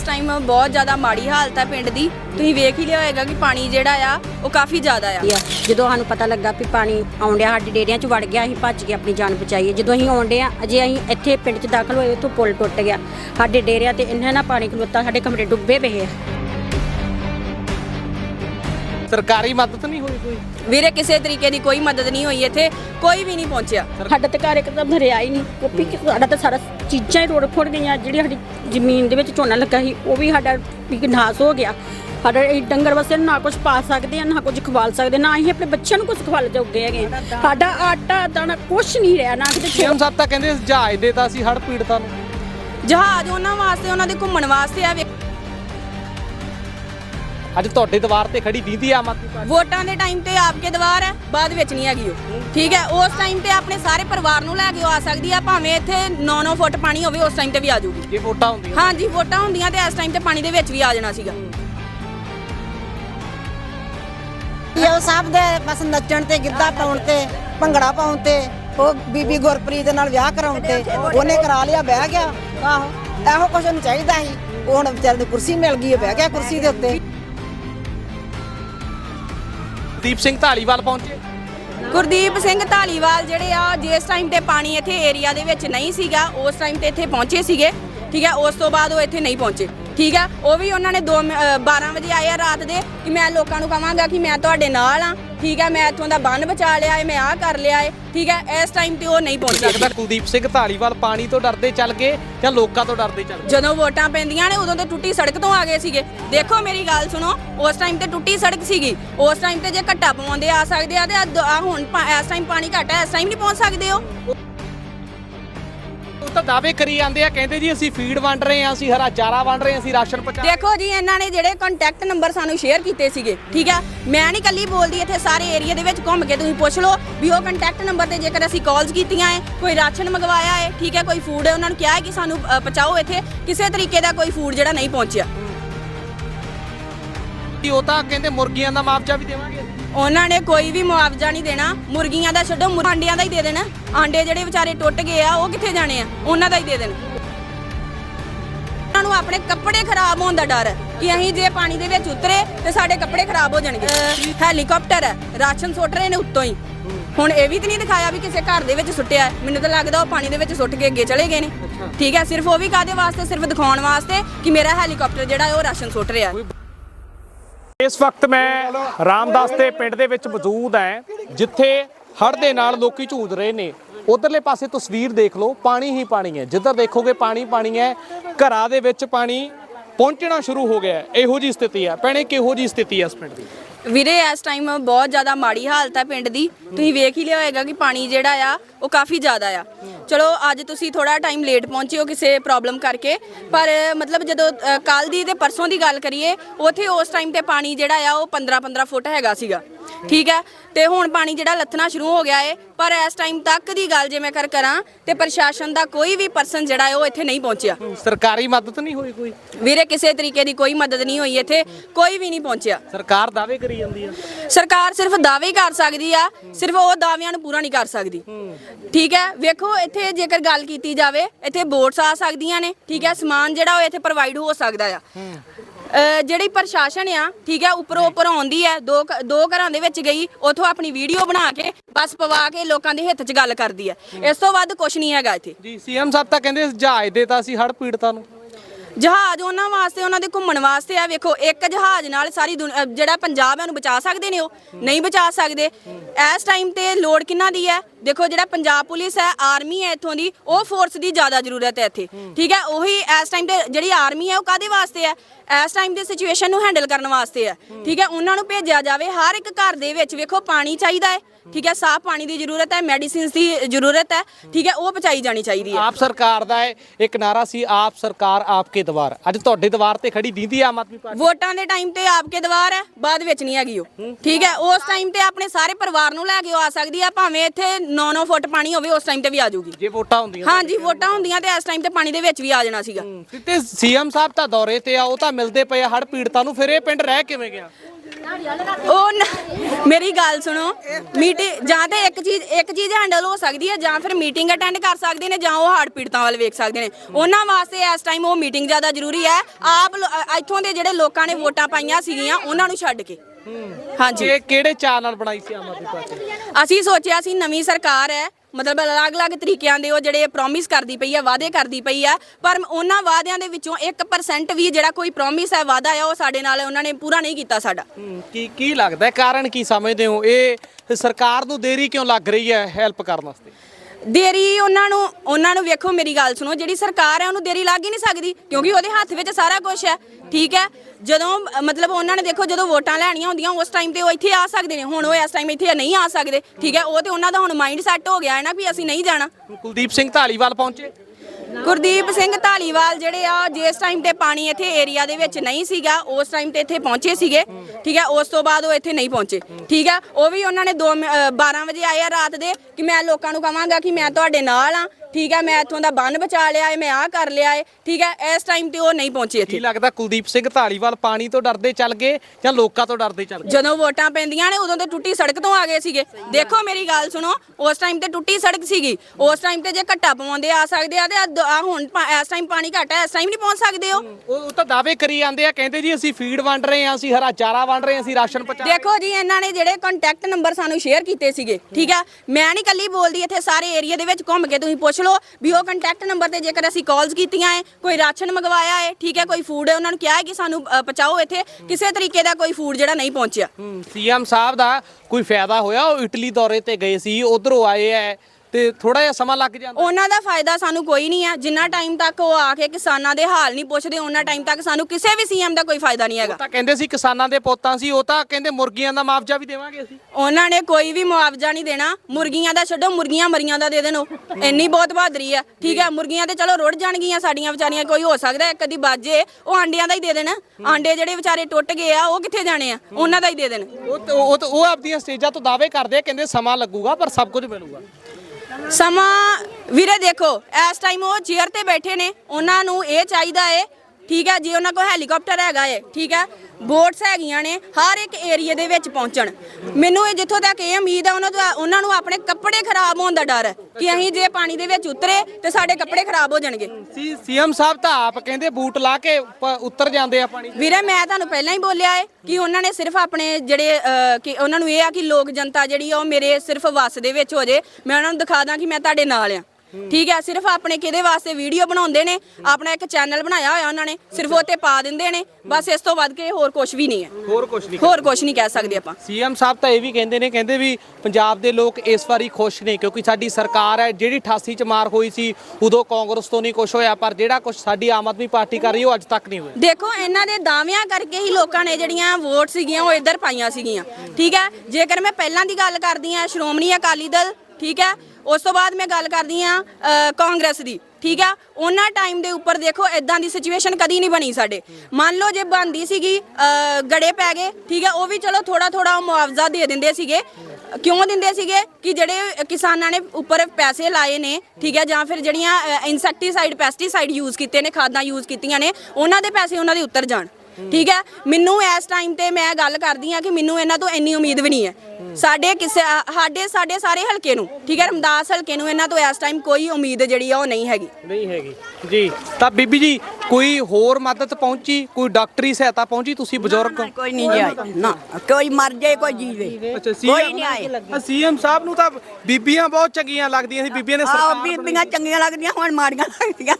ਇਸ ਟਾਈਮ ਬਹੁਤ ਜ਼ਿਆਦਾ ਮਾੜੀ ਹਾਲਤ ਹੈ ਪਿੰਡ ਦੀ। ਤੁਸੀਂ ਵੇਖ ਹੀ ਲਿਆ ਹੋਏਗਾ ਕਿ ਪਾਣੀ ਜਿਹੜਾ ਆ, ਉਹ ਕਾਫੀ ਜ਼ਿਆਦਾ ਆ। ਜਦੋਂ ਸਾਨੂੰ ਪਤਾ ਲੱਗਾ ਵੀ ਪਾਣੀ ਆਉਣ ਡਿਆ, ਸਾਡੇ ਡੇਰਿਆਂ 'ਚ ਵੜ ਗਿਆ, ਅਸੀਂ ਭੱਜ ਕੇ ਆਪਣੀ ਜਾਨ ਬਚਾਈ ਜਦੋਂ ਅਸੀਂ ਆਉਂਦੇ ਡਏ ਆ, ਅਜੇ ਅਸੀਂ ਇੱਥੇ ਪਿੰਡ 'ਚ ਦਾਖਲ ਹੋਏ, ਉੱਥੋਂ ਪੁਲ ਟੁੱਟ ਗਿਆ। ਸਾਡੇ ਡੇਰਿਆਂ ਤੇ ਇੰਨਾ ਨਾ ਪਾਣੀ ਖਲੋਤਾ, ਸਾਡੇ ਕਮਰੇ ਡੁੱਬੇ ਪਏ ਆ। ਸਰਕਾਰੀ ਮਦਦ ਨਹੀਂ ਹੋਈ ਕੋਈ? ਵੀਰੇ ਕਿਸੇ ਤਰੀਕੇ ਦੀ ਕੋਈ ਮਦਦ ਨਹੀਂ ਹੋਈ ਇੱਥੇ ਕੋਈ ਵੀ ਨਹੀਂ ਪਹੁੰਚਿਆ। ਸਾਡਾ ਤਾਂ ਘਰ ਇੱਕਦਮ ਹਰਿਆ ਹੀ ਨਹੀਂ। ਕੋਪੀ ਕਿ ਸਾਡਾ ਤਾਂ ਸਾਰਾ ਚੀਜ਼ਾਂ ਹੀ ਰੋੜ ਫੁੱਟ ਗਈਆਂ। ਜਿਹੜੀ ਸਾਡੀ ਜ਼ਮੀਨ ਦੇ ਵਿੱਚ ਝੋਨਾ ਲੱਗਾ ਸੀ ਉਹ ਵੀ ਸਾਡਾ ਵੀ ਨਾਸ ਹੋ ਗਿਆ। ਸਾਡਾ ਇਹ ਡੰਗਰ ਵਸੇ ਨਾ ਕੁਝ ਪਾ ਸਕਦੇ ਆ ਨਾ ਕੁਝ ਖਵਾਲ ਸਕਦੇ ਨਾ ਅਸੀਂ ਆਪਣੇ ਬੱਚਿਆਂ ਨੂੰ ਕੁਝ ਖਵਾਲ ਜੋਗੇ ਹੈਗੇ ਸਾਡਾ ਆਟਾ ਦਾਣਾ ਕੁਝ ਨਹੀਂ ਰਿਹਾ ਨਾ ਕਿਤੇ ਸੀਐਮ ਸਾਹਿਬ ਤਾਂ ਕਹਿੰਦੇ ਜਹਾਜ਼ ਦੇਤਾ ਸੀ ਹੜ ਪੀੜਤਾਂ ਨੂੰ। ਜਹਾਜ਼ ਉਹਨਾਂ ਵਾਸਤੇ ਉਹਨਾਂ ਦੇ ਘੁੰਮਣ ਵਾਸਤੇ ਆ ਵੇਖ- ਅੱਜ ਤੁਹਾਡੇ ਦੀਵਾਰ ਤੇ ਖੜੀ ਦੀਦੀ ਆਮ ਆਦਮੀ ਪਾਰਟੀ? ਵੋਟਾਂ ਦੇ ਟਾਈਮ ਤੇ ਆਪਕੇ ਦੀਵਾਰ ਹੈ ਬਾਅਦ ਵਿੱਚ ਨਹੀਂ ਹੈਗੀ ਉਹ। ਠੀਕ ਹੈ ਉਸ ਟਾਈਮ ਤੇ ਆਪਣੇ ਸਾਰੇ ਪਰਿਵਾਰ ਨੂੰ ਲੈ ਕੇ ਉਹ ਆ ਸਕਦੀ ਆ ਭਾਵੇਂ ਇੱਥੇ 9-9 ਫੁੱਟ ਪਾਣੀ ਹੋਵੇ ਉਸ ਟਾਈਮ ਤੇ ਵੀ ਆ ਜਾਊਗੀ। ਜੇ ਵੋਟਾਂ ਹੁੰਦੀਆਂ। ਹਾਂਜੀ ਵੋਟਾਂ ਹੁੰਦੀਆਂ ਤੇ ਇਸ ਟਾਈਮ ਤੇ ਪਾਣੀ ਦੇ ਵਿੱਚ ਵੀ ਆ ਜਾਣਾ ਸੀਗਾ। ਇਹ ਸਾਹਿਬ ਦੇ ਬਸ ਨੱਚਣ ਤੇ ਗਿੱਧਾ ਪਾਉਣ ਤੇ ਭੰਗੜਾ ਪਾਉਣ ਤੇ ਉਹ ਬੀਬੀ ਗੁਰਪ੍ਰੀਤ ਦੇ ਨਾਲ ਵਿਆਹ ਕਰਾਉਣ ਤੇ ਉਹਨੇ ਕਰਾ ਲਿਆ ਬਹਿ ਗਿਆ। ਆਹੋ ਇਹੋ ਕੁਛ ਉਹਨੂੰ ਚਾਹੀਦਾ ਸੀ। ਉਹ ਹੁਣ ਵਿਚਾਰੇ ਨੂੰ ਕੁਰਸੀ ਮਿਲ ਗਈ ਹੈ ਬਹਿ ਗਿਆ ਕੁਰਸੀ ਦੇ ਉੱਤੇ। ਦੀਪ ਸਿੰਘ ਢਾਲੀਵਾਲ ਪਹੁੰਚੇ। ਗੁਰਦੀਪ ਸਿੰਘ ਢਾਲੀਵਾਲ ਜਿਹੜੇ ਆ ਜਿਸ ਟਾਈਮ ਤੇ ਪਾਣੀ ਇੱਥੇ ਏਰੀਆ ਦੇ ਵਿੱਚ ਨਹੀਂ ਸੀਗਾ, ਉਸ ਟਾਈਮ ਤੇ ਇੱਥੇ ਪਹੁੰਚੇ ਸੀਗੇ, ਠੀਕ ਹੈ ਉਸ ਤੋਂ ਬਾਅਦ ਉਹ ਇੱਥੇ ਨਹੀਂ ਪਹੁੰਚੇ, ਠੀਕ ਹੈ ਉਹ ਵੀ ਉਹਨਾਂ ਨੇ 2 12 ਵਜੇ ਆਏ ਆ ਰਾਤ ਦੇ ਕਿ ਮੈਂ ਲੋਕਾਂ ਨੂੰ ਕਹਾਂਗਾ ਕਿ ਮੈਂ ਤੁਹਾਡੇ ਨਾਲ ਆ। ਠੀਕ ਹੈ ਮੈਂ ਇੱਥੋਂ ਦਾ ਬੰਨ ਬਚਾ ਲਿਆ ਏ ਮੈਂ ਆਹ ਕਰ ਲਿਆ ਏ ਠੀਕ ਹੈ ਇਸ ਟਾਈਮ ਤੇ ਉਹ ਨਹੀਂ ਪਹੁੰਚੇ ਲੱਗਦਾ ਕੁਲਦੀਪ ਸਿੰਘ ਢਾਲੀਵਾਲ ਪਾਣੀ ਤੋਂ ਡਰਦੇ ਚੱਲ ਗਏ ਜਾਂ ਲੋਕਾਂ ਤੋਂ ਡਰਦੇ ਚੱਲ ਗਏ? ਜਦੋਂ ਵੋਟਾਂ ਪੈਂਦੀਆਂ ਨੇ ਉਦੋਂ ਤੇ ਟੁੱਟੀ ਸੜਕ ਤੋਂ ਆ ਗਏ ਸੀਗੇ। ਦੇਖੋ ਮੇਰੀ ਗੱਲ ਸੁਣੋ ਉਸ ਟਾਈਮ ਤੇ ਟੁੱਟੀ ਸੜਕ ਸੀਗੀ। ਉਸ ਟਾਈਮ ਤੇ ਜੇ ਘੱਟਾ ਪਵਾਉਂਦੇ ਆ ਸਕਦੇ ਆ ਤੇ ਆਹ ਹੁਣ ਪਾ- ਇਸ ਟਾਈਮ ਪਾਣੀ ਘੱਟ ਹੈ ਇਸ ਟਾਈਮ ਨਹੀਂ ਪਹੁੰਚ ਸਕਦੇ ਹੋ ਉਹ ਤਾਂ ਦਾਅਵੇ ਕਰੀ ਜਾਂਦੇ ਆ ਕਹਿੰਦੇ ਜੀ ਅਸੀਂ ਫੀਡ ਵੰਡ ਰਹੇ ਹਾਂ ਅਸੀਂ ਹਰਾ ਚਾਰਾ ਵੰਡ ਰਹੇ ਹਾਂ ਅਸੀਂ ਰਾਸ਼ਨ ਪਹੁੰਚਾ ਦੇਖੋ ਜੀ ਇਹਨਾਂ ਨੇ ਜਿਹੜੇ ਕੰਟੈਕਟ ਨੰਬਰ ਸਾਨੂੰ ਸ਼ੇਅਰ ਕੀਤੇ ਸੀਗੇ ਠੀਕ ਹੈ ਮੈਂ ਨਹੀਂ ਕੱਲੀ ਬੋਲਦੀ ਇੱਥੇ ਸਾਰੇ ਏਰੀਆ ਦੇ ਵਿੱਚ ਘੁੰਮ ਕੇ ਤੁਸੀਂ ਪੁੱਛ ਲਓ ਵੀ ਉਹ ਕੰਟੈਕਟ ਨੰਬਰ ਤੇ ਜੇਕਰ ਅਸੀਂ ਕਾਲਸ ਕੀਤੀਆਂ ਹੈ ਕੋਈ ਰਾਸ਼ਨ ਮੰਗਵਾਇਆ ਹੈ ਠੀਕ ਹੈ ਕੋਈ ਫੂਡ ਹੈ ਉਹਨਾਂ ਨੂੰ ਕਿਹਾ ਹੈ ਕਿ ਸਾਨੂੰ ਅ, ਪਹੁੰਚਾਓ ਇੱਥੇ ਕਿਸੇ ਤਰੀਕੇ ਦਾ ਕੋਈ ਫੂਡ ਜਿਹੜਾ ਨਹੀਂ ਪਹੁੰਚਿਆ। ਉਹ ਤਾਂ ਕਹਿੰਦੇ ਮੁਰਗੀਆਂ ਦਾ ਮੁਆਵਜ਼ਾ ਵੀ ਦੇਵਾਂਗੇ। ਉਹਨਾਂ ਨੇ ਕੋਈ ਵੀ ਮੁਆਵਜ਼ਾ ਨਹੀਂ ਦੇਣਾ। ਮੁਰਗੀਆਂ ਦਾ ਛੱਡੋ ਮੁਰ- ਆਂਡਿਆਂ ਦਾ ਹੀ ਦੇ ਦੇਣਾ। ਆਂਡੇ ਜਿਹੜੇ ਵਿਚਾਰੇ ਟੁੱਟ ਗਏ ਆ ਉਹ ਕਿੱਥੇ ਜਾਣੇ ਆ? ਉਹਨਾਂ ਦਾ ਹੀ ਦੇ ਦੇਣ। ਉਹਨਾਂ ਨੂੰ ਆਪਣੇ ਕੱਪੜੇ ਖਰਾਬ ਹੋਣ ਦਾ ਡਰ ਹੈ ਕਿ ਅਸੀਂ ਜੇ ਪਾਣੀ ਦੇ ਵਿੱਚ ਉਤਰੇ ਤੇ ਸਾਡੇ ਕੱਪੜੇ ਖਰਾਬ ਹੋ ਜਾਣਗੇ। ਅਹ ਹੈਲੀਕਾਪਟਰ ਹੈ ਰਾਸ਼ਨ ਸੁੱਟ ਰਹੇ ਨੇ ਉੱਤੋਂ ਹੀ। ਹੁਣ ਇਹ ਵੀ ਤਾਂ ਨਹੀਂ ਦਿਖਾਇਆ ਵੀ ਕਿਸੇ ਘਰ ਦੇ ਵਿੱਚ ਸੁੱਟਿਆ ਹੈ। ਮੈਨੂੰ ਤਾਂ ਲੱਗਦਾ ਉਹ ਪਾਣੀ ਦੇ ਵਿੱਚ ਸੁੱਟ ਕੇ ਅੱਗੇ ਚਲੇ ਗਏ ਨੇ। ਠੀਕ ਹੈ ਸਿਰਫ ਉਹ ਵੀ ਕਾਦੇ ਵਾਸਤੇ? ਸਿਰਫ ਦਿਖਾਉਣ ਵਾਸਤੇ ਕਿ ਮੇਰਾ ਹੈਲੀਕਾਪਟਰ ਜਿਹੜਾ ਹੈ ਉਹ ਰਾਸ਼ਨ ਸੁੱਟ ਰਿਹਾ ਹੈ। ਇਸ ਵਕਤ ਮੈਂ ਰਾਮਦਾਸ ਦੇ ਪਿੰਡ ਦੇ ਵਿੱਚ ਮੌਜੂਦ ਹਾਂ, ਜਿੱਥੇ ਹੜ੍ਹ ਦੇ ਨਾਲ ਲੋਕੀ ਝੂਝ ਰਹੇ ਨੇ। ਉਧਰਲੇ ਪਾਸੇ ਤਸਵੀਰ ਦੇਖ ਲਓ, ਪਾਣੀ ਹੀ ਪਾਣੀ ਹੈ। ਜਿੱਧਰ ਦੇਖੋਗੇ ਪਾਣੀ ਪਾਣੀ ਹੈ, ਘਰਾਂ ਦੇ ਵਿੱਚ ਪਾਣੀ ਪਹੁੰਚਣਾ ਸ਼ੁਰੂ ਹੋ ਗਿਆ ਹੈ। ਇਹੋ ਜੀ ਸਥਿਤੀ ਹੈ। ਭੈਣੇ, ਕਿਹੋ ਜੀ ਸਥਿਤੀ ਹੈ ਇਸ ਪਿੰਡ ਦੀ? ਵੀਰੇ, ਇਸ ਟਾਈਮ ਬਹੁਤ ਜ਼ਿਆਦਾ ਮਾੜੀ ਹਾਲਤ ਹੈ ਪਿੰਡ ਦੀ। ਤੁਸੀਂ ਵੇਖ ਹੀ ਲਿਆ ਹੋਏਗਾ ਕਿ ਪਾਣੀ ਜਿਹੜਾ ਆ, ਉਹ ਕਾਫੀ ਜ਼ਿਆਦਾ ਆ। ਚਲੋ, ਅੱਜ ਤੁਸੀਂ ਥੋੜਾ ਟਾਈਮ ਲੇਟ ਪਹੁੰਚੇ ਹੋ ਕਿਸੇ ਪ੍ਰੋਬਲਮ ਕਰਕੇ। ਪਰ ਮਤਲਬ ਜਦੋਂ ਕੱਲ ਦੀ ਤੇ ਪਰਸੋਂ ਦੀ ਗੱਲ ਕਰੀਏ, ਉੱਥੇ ਉਸ ਟਾਈਮ ਤੇ ਪਾਣੀ ਜਿਹੜਾ ਆ, ਉਹ 15 15 ਫੁੱਟ ਹੈਗਾ ਸੀਗਾ। ਠੀਕ ਹੈ? ਤੇ ਹੁਣ ਪਾਣੀ ਜਿਹੜਾ ਲੱਥਣਾ ਸ਼ੁਰੂ ਹੋ ਗਿਆ ਏ ਪਰ ਇਸ ਟਾਈਮ ਤੱਕ ਦੀ ਗੱਲ ਜੇ ਮੈਂ ਕਰ ਕਰਾਂ ਤੇ ਪ੍ਰਸ਼ਾਸਨ ਦਾ ਕੋਈ ਵੀ ਪਰਸਨ ਜਿਹੜਾ ਹੈ ਉਹ ਇੱਥੇ ਨਹੀਂ ਪਹੁੰਚਿਆ। ਸਰਕਾਰੀ ਮਦਦ ਨਹੀਂ ਹੋਈ ਕੋਈ? ਵੀਰੇ ਕਿਸੇ ਤਰੀਕੇ ਦੀ ਕੋਈ ਮਦਦ ਨਹੀਂ ਹੋਈ ਇੱਥੇ ਕੋਈ ਵੀ ਨਹੀਂ ਪਹੁੰਚਿਆ। ਸਰਕਾਰ ਦਾਅਵੇ ਕਰੀ ਜਾਂਦੀ ਹੈ ਸਰਕਾਰ ਸਿਰਫ ਦਾਅਵੇ ਹੀ ਕਰ ਸਕਦੀ ਆ ਸਿਰਫ ਉਹ ਦਾਅਵਿਆਂ ਨੂੰ ਪੂਰਾ ਨਹੀਂ ਕਰ ਸਕਦੀ। ਠੀਕ ਹੈ ਵੇਖੋ ਇੱਥੇ ਜੇਕਰ ਗੱਲ ਕੀਤੀ ਜਾਵੇ ਇੱਥੇ ਬੋਟਸ ਆ ਸਕਦੀਆਂ ਨੇ ਠੀਕ ਹੈ ਸਮਾਨ ਜਿਹੜਾ ਉਹ ਇੱਥੇ ਪ੍ਰੋਵਾਈਡ ਹੋ ਸਕਦਾ ਆ। ਜਿਹੜੀ ਪ੍ਰਸ਼ਾਸਨ ਆ, ਠੀਕ ਹੈ, ਉੱਪਰੋਂ ਉੱਪਰ ਆਉਂਦੀ ਹੈ, ਦੋ ਦੋ ਘਰਾਂ ਦੇ ਵਿੱਚ ਗਈ, ਉਥੋਂ ਆਪਣੀ ਵੀਡੀਓ ਬਣਾ ਕੇ, ਬਸ ਪਵਾ ਕੇ ਲੋਕਾਂ ਦੇ ਹਿੱਤ 'ਚ ਗੱਲ ਕਰਦੀ ਹੈ। ਇਸ ਤੋਂ ਵੱਧ ਕੁਝ ਨਹੀਂ ਹੈਗਾ ਇੱਥੇ। ਜੀ, ਸੀਐਮ ਸਾਹਿਬ ਤਾਂ ਕਹਿੰਦੇ, ਜਹਾਜ਼ ਦੇਤਾ ਸੀ ਹੜ੍ਹ ਪੀੜਤਾਂ ਨੂੰ। ਜਹਾਜ਼ ਉਹਨਾਂ ਵਾਸਤੇ, ਉਹਨਾਂ ਦੇ ਘੁੰਮਣ ਵਾਸਤੇ ਆ। ਵੇਖੋ, ਇੱਕ ਜਹਾਜ਼ ਨਾਲ ਸਾਰੀ ਦੁਨ- ਅਹ ਜਿਹੜਾ ਪੰਜਾਬ ਹੈ, ਉਹਨੂੰ ਬਚਾ ਸਕਦੇ ਨੇ ਉਹ? ਨਹੀਂ ਬਚਾ ਸਕਦੇ। ਇਸ ਟਾਈਮ ਤੇ ਲੋੜ ਕਿੰਨਾ ਦੀ ਹੈ? ਦੇਖੋ, ਜਿਹੜਾ ਪੰਜਾਬ ਪੁਲਿਸ ਹੈ ਆਰਮੀ ਹੈ ਇੱਥੋਂ ਦੀ, ਉਹ ਫੋਰਸ ਦੀ ਜ਼ਿਆਦਾ ਜ਼ਰੂਰਤ ਹੈ ਇੱਥੇ। ਠੀਕ ਹੈ? ਉਹੀ ਇਸ ਟਾਈਮ ਤੇ ਜਿਹੜੀ ਆਰਮੀ ਹੈ, ਉਹ ਕਾਦੇ ਵਾਸਤੇ ਹੈ? ਇਸ ਟਾਈਮ ਦੀ ਸਿਚੁਏਸ਼ਨ ਨੂੰ ਹੈਂਡਲ ਕਰਨ ਵਾਸਤੇ ਹੈ। ਠੀਕ ਹੈ? ਉਹਨਾਂ ਨੂੰ ਭੇਜਿਆ ਜਾਵੇ, ਹਰ ਇੱਕ ਘਰ ਦੇ ਵਿੱਚ। ਵੇਖੋ, ਪਾਣੀ ਚਾਹੀਦਾ ਹੈ। ਠੀਕ ਹੈ ਸਾਫ਼ ਪਾਣੀ ਦੀ ਜ਼ਰੂਰਤ ਹੈ ਮੈਡੀਸਿਨਸ ਦੀ ਜ਼ਰੂਰਤ ਹੈ ਠੀਕ ਹੈ ਉਹ ਪਹੁੰਚਾਈ ਜਾਣੀ ਚਾਹੀਦੀ ਹੈ। ਆਪ ਸਰਕਾਰ ਦਾ ਇੱਕ ਨਾਰਾ ਸੀ ਆਪ ਸਰਕਾਰ ਆਪਕੇ ਦਵਾਰ। ਅੱਜ ਤੁਹਾਡੇ ਦਵਾਰ ਤੇ ਖੜੀ ਦੀਦੀ ਆਮ ਆਦਮੀ ਪਾਰਟੀ? ਵੋਟਾਂ ਦੇ ਟਾਈਮ ਤੇ ਆਪਕੇ ਦੀਵਾਰ ਹੈ ਬਾਅਦ ਵਿੱਚ ਨਹੀਂ ਹੈਗੀ ਉਹ। ਠੀਕ ਹੈ ਉਸ ਟਾਈਮ ਤੇ ਆਪਣੇ ਸਾਰੇ ਪਰਿਵਾਰ ਨੂੰ ਲੈ ਕੇ ਉਹ ਆ ਸਕਦੀ ਹੈ ਭਾਵੇਂ ਇੱਥੇ 9-9 ਫੁੱਟ ਪਾਣੀ ਹੋਵੇ ਉਸ ਟਾਈਮ ਤੇ ਵੀ ਆ ਜਾਊਗੀ। ਜੇ ਵੋਟਾਂ ਹੁੰਦੀਆਂ ਹਾਂਜੀ ਵੋਟਾਂ ਹੁੰਦੀਆਂ? ਤੇ ਇਸ ਟਾਈਮ ਤੇ ਪਾਣੀ ਦੇ ਵਿੱਚ ਵੀ ਆ ਜਾਣਾ ਸੀਗਾ। ਤੇ ਸੀਐਮ ਸਾਹਿਬ ਤਾਂ ਦੌਰੇ ਤੇ ਆ ਉਹ ਤਾਂ ਮਿਲਦੇ ਪਏ ਆ ਹੜ ਪੀੜਤਾਂ ਨੂੰ ਫਿਰ ਇਹ ਪਿੰਡ ਰਹਿ ਕਿਵੇਂ ਗਿਆ? ਉਹ ਨ- ਮੇਰੀ ਗੱਲ ਸੁਣੋ ਮੀਟਿੰਗ ਜਾਂ ਤੇ ਇੱਕ ਚੀਜ਼ ਇੱਕ ਚੀਜ਼ ਹੈਂਡਲ ਹੋ ਸਕਦੀ ਹੈ ਜਾਂ ਫਿਰ ਮੀਟਿੰਗ ਅਟੈਂਡ ਕਰ ਸਕਦੇ ਨੇ ਜਾਂ ਉਹ ਹੜ੍ਹ ਪੀੜਤਾਂ ਵੱਲ ਵੇਖ ਸਕਦੇ ਨੇ। ਉਹਨਾਂ ਵਾਸਤੇ ਇਸ ਟਾਈਮ ਉਹ ਮੀਟਿੰਗ ਜ਼ਿਆਦਾ ਜ਼ਰੂਰੀ ਹੈ। ਆਪ ਲੋ- ਅ- ਇੱਥੋਂ ਦੇ ਜਿਹੜੇ ਲੋਕਾਂ ਨੇ ਵੋਟਾਂ ਪਾਈਆਂ ਸੀਗੀਆਂ ਉਹਨਾਂ ਨੂੰ ਛੱਡ ਕੇ। ਹਾਂਜੀ। ਇਹ ਕਿਹੜੇ ਚਾਅ ਨਾਲ ਬਣਾਈ ਸੀ ਆਮ ਆਦਮੀ ਪਾਰਟੀ? ਅਸੀਂ ਸੋਚਿਆ ਸੀ ਨਵੀਂ ਸਰਕਾਰ ਹੈ ਮਤਲਬ ਅਲੱਗ-ਅਲੱਗ ਤਰੀਕਿਆਂ ਦੇ ਉਹ ਜਿਹੜੇ ਪ੍ਰੋਮਿਸ ਕਰਦੀ ਪਈ ਆ ਵਾਅਦੇ ਕਰਦੀ ਪਈ ਆ ਪਰ ਉਹਨਾਂ ਵਾਅਦਿਆਂ ਦੇ ਵਿੱਚੋਂ 1% ਵੀ ਜਿਹੜਾ ਕੋਈ ਪ੍ਰੋਮਿਸ ਹੈ ਵਾਅਦਾ ਆ ਉਹ ਸਾਡੇ ਨਾਲ ਉਹਨਾਂ ਨੇ ਪੂਰਾ ਨਹੀਂ ਕੀਤਾ ਸਾਡਾ। ਹੂੰ, ਕੀ ਕੀ ਲੱਗਦਾ ਹੈ? ਕਾਰਨ ਕੀ ਸਮਝਦੇ ਹੋ? ਇਹ ਸਰਕਾਰ ਨੂੰ ਦੇਰੀ ਕਿਉਂ ਲੱਗ ਰਹੀ ਹੈ ਹੈਲਪ ਕਰਨ ਵਾਸਤੇ? ਦੇਰੀ ਉਹਨਾਂ ਨੂੰ ਉਹਨਾਂ ਨੂੰ ਵੇਖੋ ਮੇਰੀ ਗੱਲ ਸੁਣੋ ਜਿਹੜੀ ਸਰਕਾਰ ਹੈ ਉਹਨੂੰ ਦੇਰੀ ਲੱਗ ਹੀ ਨਹੀਂ ਸਕਦੀ ਕਿਉਂਕਿ ਉਹਦੇ ਹੱਥ ਵਿੱਚ ਸਾਰਾ ਕੁਝ ਹੈ। ਠੀਕ ਹੈ? ਜਦੋਂ ਅ, ਮਤਲਬ ਉਹਨਾਂ ਨੇ ਦੇਖੋ ਜਦੋਂ ਵੋਟਾਂ ਲੈਣੀਆਂ ਹੁੰਦੀਆਂ ਉਸ ਟਾਈਮ ਤੇ ਉਹ ਇੱਥੇ ਆ ਸਕਦੇ ਨੇ। ਹੁਣ ਉਹ ਇਸ ਟਾਈਮ ਇੱਥੇ ਨਹੀਂ ਆ ਸਕਦੇ ਠੀਕ ਹੈ? ਉਹ ਤੇ ਉਹਨਾਂ ਦਾ ਹੁਣ ਮਾਈਂਡ ਸੈੱਟ ਹੋ ਗਿਆ ਹੈ ਨਾ ਵੀ ਅਸੀਂ ਨਹੀਂ ਜਾਣਾ। ਕੁਲਦੀਪ ਸਿੰਘ ਢਾਲੀਵਾਲ ਪਹੁੰਚੇ। ਗੁਰਦੀਪ ਸਿੰਘ ਢਾਲੀਵਾਲ ਜਿਹੜੇ ਆ ਜਿਸ ਟਾਈਮ ਤੇ ਪਾਣੀ ਇੱਥੇ ਏਰੀਆ ਦੇ ਵਿੱਚ ਨਹੀਂ ਸੀਗਾ ਉਸ ਟਾਈਮ ਤੇ ਇੱਥੇ ਪਹੁੰਚੇ ਸੀਗੇ ਠੀਕ ਹੈ? ਉਸ ਤੋਂ ਬਾਅਦ ਉਹ ਇੱਥੇ ਨਹੀਂ ਪਹੁੰਚੇ ਠੀਕ ਹੈ? ਉਹ ਵੀ ਉਹਨਾਂ ਨੇ 2 12 ਵਜੇ ਆਏ ਆ ਰਾਤ ਦੇ ਕਿ ਮੈਂ ਲੋਕਾਂ ਨੂੰ ਕਵਾਂਗਾ ਕਿ ਮੈਂ ਤੁਹਾਡੇ ਨਾਲ ਆ ਠੀਕ ਹੈ? ਮੈਂ ਇੱਥੋਂ ਦਾ ਬੰਨ ਬਚਾ ਲਿਆ ਏ ਮੈਂ ਆਹ ਕਰ ਲਿਆ ਏ ਠੀਕ ਹੈ? ਇਸ ਟਾਈਮ ਤੇ ਉਹ ਨਹੀਂ ਪਹੁੰਚੇ ਕੀ ਇੱਥੇ ਲੱਗਦਾ ਕੁਲਦੀਪ ਸਿੰਘ ਢਾਲੀਵਾਲ ਪਾਣੀ ਤੋਂ ਡਰਦੇ ਚੱਲ ਗਏ ਜਾਂ ਲੋਕਾਂ ਤੋਂ ਡਰਦੇ ਚੱਲ ਗਏ? ਜਦੋਂ ਵੋਟਾਂ ਪੈਂਦੀਆਂ ਨੇ ਉਦੋਂ ਤੇ ਟੁੱਟੀ ਸੜਕ ਤੋਂ ਆ ਗਏ ਸੀਗੇ। ਦੇਖੋ ਮੇਰੀ ਗੱਲ ਸੁਣੋ ਉਸ ਟਾਈਮ ਤੇ ਟੁੱਟੀ ਸੜਕ ਸੀਗੀ। ਉਸ ਟਾਈਮ ਤੇ ਜੇ ਘੱਟਾ ਪਵਾਉਂਦੇ ਆ ਸਕਦੇ ਆ ਤੇ ਆਹ ਹੁਣ ਪਾ- ਇਸ ਟਾਈਮ ਪਾਣੀ ਘੱਟ ਹੈ ਇਸ ਟਾਈਮ ਨਹੀਂ ਪਹੁੰਚ ਸਕਦੇ ਹੋ ਉਹ ਉਹ ਤਾਂ ਦਾਅਵੇ ਕਰੀ ਜਾਂਦੇ ਆ ਕਹਿੰਦੇ ਜੀ ਅਸੀਂ ਫੀਡ ਵੰਡ ਰਹੇ ਹਾਂ ਅਸੀਂ ਹਰਾ ਚਾਰਾ ਵੰਡ ਰਹੇ ਹਾਂ ਅਸੀਂ ਰਾਸ਼ਨ ਪਹੁੰਚਾ ਰਹੇ ਦੇਖੋ ਜੀ ਇਹਨਾਂ ਨੇ ਜਿਹੜੇ ਕੰਟੈਕਟ ਨੰਬਰ ਸਾਨੂੰ ਸ਼ੇਅਰ ਕੀਤੇ ਸੀਗੇ ਠੀਕ ਆ? ਮੈਂ ਨਹੀਂ ਕੱਲੀ ਬੋਲਦੀ ਇੱਥੇ ਸਾਰੇ ਏਰੀਆ ਦੇ ਵਿੱਚ ਘੁੰਮ ਕੇ ਤੁਸੀਂ ਪੁੱਛ ਲਓ ਵੀ ਉਹ ਕੰਟੈਕਟ ਨੰਬਰ ਤੇ ਜੇਕਰ ਅਸੀਂ ਕਾਲਸ ਕੀਤੀਆਂ ਹੈ ਕੋਈ ਰਾਸ਼ਨ ਮੰਗਵਾਇਆ ਹੈ ਠੀਕ ਹੈ ਕੋਈ ਫੂਡ ਹੈ ਉਹਨਾਂ ਨੂੰ ਕਿਹਾ ਹੈ ਕਿ ਸਾਨੂੰ ਅ, ਪਹੁੰਚਾਓ ਇੱਥੇ ਕਿਸੇ ਤਰੀਕੇ ਦਾ ਕੋਈ ਫੂਡ ਜਿਹੜਾ ਨਹੀਂ ਪਹੁੰਚਿਆ। ਸੀਐਮ ਸਾਹਿਬ ਦਾ ਕੋਈ ਫਾਇਦਾ ਹੋਇਆ ਉਹ ਇਟਲੀ ਦੌਰੇ ਤੇ ਗਏ ਸੀ ਉਧਰੋਂ ਆਏ ਐ ਤੇ ਥੋੜਾ ਜਿਹਾ ਸਮਾਂ ਲੱਗ ਜਾਂਦਾ। ਉਹਨਾਂ ਦਾ ਫਾਇਦਾ ਸਾਨੂੰ ਕੋਈ ਨਹੀਂ ਹੈ ਜਿੰਨਾ ਟਾਈਮ ਤੱਕ ਉਹ ਆ ਕੇ ਕਿਸਾਨਾਂ ਦੇ ਹਾਲ ਨਹੀਂ ਪੁੱਛਦੇ ਉਹਨਾਂ ਟਾਈਮ ਤੱਕ ਸਾਨੂੰ ਕਿਸੇ ਵੀ ਸੀਐਮ ਦਾ ਕੋਈ ਫਾਇਦਾ ਨਹੀਂ ਹੈਗਾ। ਉਹ ਤਾਂ ਕਹਿੰਦੇ ਸੀ ਕਿਸਾਨਾਂ ਦੇ ਪੁੱਤਾਂ ਸੀ ਉਹ ਤਾਂ ਕਹਿੰਦੇ ਮੁਰਗੀਆਂ ਦਾ ਮੁਆਵਜ਼ਾ ਵੀ ਦੇਵਾਂਗੇ ਅਸੀਂ। ਉਹਨਾਂ ਨੇ ਕੋਈ ਵੀ ਮੁਆਵਜ਼ਾ ਨਹੀਂ ਦੇਣਾ। ਮੁਰਗੀਆਂ ਦਾ ਛੱਡੋ ਮੁਰਗੀਆਂ ਮਰੀਆਂ ਦਾ ਦੇ ਦੇਣ ਉਹ। ਇੰਨੀ ਬਹੁਤ ਬਹਾਦਰੀ ਆ। ਠੀਕ ਹੈ ਮੁਰਗੀਆਂ ਤੇ ਚਲੋ ਰੁੜ ਜਾਣਗੀਆਂ ਸਾਡੀਆਂ ਵਿਚਾਰੀਆਂ ਕੋਈ ਹੋ ਸਕਦਾ ਇੱਕ ਅੱਧੀ ਬਾਜੇ ਉਹ ਆਂਡਿਆਂ ਦਾ ਹੀ ਦੇ ਦੇਣ। ਆਂਡੇ ਜਿਹੜੇ ਵਿਚਾਰੇ ਟੁੱਟ ਗਏ ਆ ਉਹ ਕਿੱਥੇ ਜਾਣੇ ਆ? ਉਹਨਾਂ ਦਾ ਹੀ ਦੇ ਦੇਣ। ਉਹ ਤਾਂ- ਉਹ ਤਾਂ- ਉਹ ਆਪਦੀਆਂ ਸਟੇਜਾਂ ਤੋਂ ਦਾਅਵੇ ਕਰਦੇ ਆ ਕਹਿੰਦੇ ਸਮਾਂ ਲੱਗੂਗਾ ਪਰ ਸਭ ਕੁਝ ਮਿਲੂਗਾ। ਸਮਾਂ, ਵੀਰੇ ਦੇਖੋ, ਇਸ ਟਾਈਮ ਉਹ ਚੇਅਰ ਤੇ ਬੈਠੇ ਨੇ, ਉਹਨਾਂ ਨੂੰ ਇਹ ਚਾਹੀਦਾ ਏ ਠੀਕ ਹੈ ਜੇ ਉਹਨਾਂ ਕੋਲ ਹੈਲੀਕਾਪਟਰ ਹੈਗਾ ਏ ਠੀਕ ਹੈ। ਬੋਟਸ ਹੈਗੀਆਂ ਨੇ ਹਰ ਇੱਕ ਏਰੀਆ ਦੇ ਵਿੱਚ ਪਹੁੰਚਣ। ਮੈਨੂੰ ਇਹ ਜਿੱਥੋਂ ਤੱਕ ਇਹ ਉਮੀਦ ਹੈ ਉਹਨਾਂ ਤੋਂ ਉਹਨਾਂ ਨੂੰ ਆਪਣੇ ਕੱਪੜੇ ਖਰਾਬ ਹੋਣ ਦਾ ਡਰ ਹੈ ਕਿ ਅਸੀਂ ਜੇ ਪਾਣੀ ਦੇ ਵਿੱਚ ਉਤਰੇ ਤੇ ਸਾਡੇ ਕੱਪੜੇ ਖਰਾਬ ਹੋ ਜਾਣਗੇ। ਸੀ ਸੀਐਮ ਸਾਹਿਬ ਤਾਂ ਆਪ ਕਹਿੰਦੇ ਬੂਟ ਲਾ ਕੇ ਉੱਪ- ਉਤਰ ਜਾਂਦੇ ਆ ਪਾਣੀ। 'ਚ। ਵੀਰੇ ਮੈਂ ਤੁਹਾਨੂੰ ਪਹਿਲਾਂ ਹੀ ਬੋਲਿਆ ਏ ਕਿ ਉਹਨਾਂ ਨੇ ਸਿਰਫ ਆਪਣੇ ਜਿਹੜੇ ਅਹ, ਕਿ ਉਹਨਾਂ ਨੂੰ ਇਹ ਆ ਕਿ ਲੋਕ ਜਨਤਾ ਜਿਹੜੀ ਆ ਉਹ ਮੇਰੇ ਸਿਰਫ ਵਸ ਦੇ ਵਿੱਚ ਹੋ ਜੇ। ਮੈਂ ਉਹਨਾਂ ਨੂੰ ਦਿਖਾ ਦਾਂ ਕਿ ਮੈਂ ਤੁਹਾਡੇ ਨਾਲ ਆ। ਠੀਕ ਹੈ ਸਿਰਫ ਆਪਣੇ ਕਿਹਦੇ ਵਾਸਤੇ ਵੀਡੀਓ ਬਣਾਉਂਦੇ ਨੇ? ਆਪਣਾ ਇੱਕ ਚੈਨਲ ਬਣਾਇਆ ਹੋਇਆ ਉਹਨਾਂ ਨੇ ਸਿਰਫ ਉਹ ਤੇ ਪਾ ਦਿੰਦੇ ਨੇ ਬਸ ਇਸ ਤੋਂ ਵੱਧ ਕੇ ਹੋਰ ਕੁਝ ਵੀ ਨਹੀਂ ਹੈ। ਹੋਰ ਕੁਝ ਨਹੀਂ ਹੋਰ ਕੁਝ ਨਹੀਂ ਕਹਿ ਸਕਦੇ ਆਪਾਂ। ਸੀਐਮ ਸਾਹਿਬ ਤਾਂ ਇਹ ਵੀ ਕਹਿੰਦੇ ਨੇ ਕਹਿੰਦੇ ਵੀ ਪੰਜਾਬ ਦੇ ਲੋਕ ਇਸ ਵਾਰੀ ਖੁਸ਼ ਨੇ ਕਿਉਂਕਿ ਸਾਡੀ ਸਰਕਾਰ ਹੈ ਜਿਹੜੀ 88 ਚ ਮਾਰ ਹੋਈ ਸੀ ਉਦੋਂ ਕਾਂਗਰਸ ਤੋਂ ਨਹੀਂ ਕੁਝ ਹੋਇਆ ਪਰ ਜਿਹੜਾ ਕੁਝ ਸਾਡੀ ਆਮ ਆਦਮੀ ਪਾਰਟੀ ਕਰ ਰਹੀ ਉਹ ਅੱਜ ਤੱਕ ਨਹੀਂ ਹੋਇਆ। ਦੇਖੋ ਇਹਨਾਂ ਦੇ ਦਾਅਵਿਆਂ ਕਰਕੇ ਹੀ ਲੋਕਾਂ ਨੇ ਜਿਹੜੀਆਂ ਵੋਟ ਸੀਗੀਆਂ ਉਹ ਇੱਧਰ ਪਾਈਆਂ ਸੀਗੀਆਂ। ਠੀਕ ਹੈ ਜੇਕਰ ਮੈਂ ਪਹਿਲਾਂ ਦੀ ਗੱਲ ਕਰਦੀ ਆ ਸ਼੍ਰੋਮਣੀ ਅਕਾਲੀ ਦਲ ਠੀਕ ਹੈ? ਉਸ ਤੋਂ ਬਾਅਦ ਮੈਂ ਗੱਲ ਕਰਦੀ ਆ ਕਾਂਗਰਸ ਦੀ, ਠੀਕ ਆ ਉਹਨਾਂ ਟਾਈਮ ਦੇ ਉੱਪਰ ਦੇਖੋ ਇਦਾਂ ਦੀ ਸਿਚੁਏਸ਼ਨ ਕਦੀ ਨਹੀਂ ਬਣੀ ਸਾਡੇ। ਮੰਨ ਲਓ ਜੇ ਬੰਦੀ ਸੀਗੀ ਗੜੇ ਪੈ ਗਏ, ਠੀਕ ਹੈ? ਉਹ ਵੀ ਚਲੋ ਥੋੜਾ ਥੋੜਾ ਮੁਆਵਜ਼ਾ ਦੇ ਦਿੰਦੇ ਸੀਗੇ। ਕਿਉਂ ਦਿੰਦੇ ਸੀਗੇ? ਕਿ ਜਿਹੜੇ ਕਿਸਾਨਾਂ ਨੇ ਉੱਪਰ ਪੈਸੇ ਲਾਏ ਨੇ, ਠੀਕ ਹੈ? ਜਾਂ ਫਿਰ ਜਿਹੜੀਆਂ ਇਨਸੈਕਟੀਸਾਈਡ ਪੈਸਟੀਸਾਈਡ ਯੂਜ਼ ਕੀਤੇ ਨੇ, ਖਾਦਾਂ ਯੂਜ਼ ਕੀਤੀਆਂ ਨੇ, ਉਹਨਾਂ ਦੇ ਪੈਸੇ ਉਹਨਾਂ ਦੇ ਉੱਤਰ ਜਾਣ। ਠੀਕ ਹੈ? ਮੈਨੂੰ ਇਸ ਟਾਈਮ ਤੇ ਮੈਂ ਗੱਲ ਕਰਦੀ ਆ ਕਿ ਮੈਨੂੰ ਇਹਨਾਂ ਤੋਂ ਇੰਨੀ ਉਮੀਦ ਵੀ ਨਹੀਂ ਹੈ। ਸਾਡੇ ਕਿਸੇ ਸਾਡੇ ਸਾਡੇ ਸਾਰੇ ਹਲਕੇ ਨੂੰ ਠੀਕ ਹੈ ਰਮਦਾਸ ਹਲਕੇ ਨੂੰ ਇਹਨਾਂ ਤੋਂ ਇਸ ਟਾਈਮ ਕੋਈ ਉਮੀਦ ਜਿਹੜੀ ਆ ਉਹ ਨਹੀਂ ਹੈਗੀ। ਨਹੀਂ ਹੈਗੀ। ਜੀ ਤਾਂ ਬੀਬੀ ਜੀ ਕੋਈ ਹੋਰ ਮਦਦ ਪਹੁੰਚੀ? ਕੋਈ ਡਾਕਟਰੀ ਸਹਾਇਤਾ ਪਹੁੰਚੀ? ਤੁਸੀਂ ਬਜ਼ੁਰਗ ਕੋਈ ਨਹੀਂ ਜੀ ਆਇਆ ਨਾ ਕੋਈ ਮਰ ਜਾਏ ਕੋਈ ਜੀਵੇ ਅੱਛਾ ਕੋਈ ਨਹੀਂ ਆਏ। ਸੀਐਮ ਸਾਹਿਬ ਨੂੰ ਤਾਂ ਬੀਬੀਆਂ ਬਹੁਤ ਚੰਗੀਆਂ ਲੱਗਦੀਆਂ ਸੀ ਬੀਬੀਆਂ ਨੇ ਆਹ ਸਰਕਾਰ ਬੀਬੀਆਂ ਚੰਗੀਆਂ ਲੱਗਦੀਆਂ ਹੁਣ ਮਾੜੀਆਂ ਲੱਗਦੀਆਂ।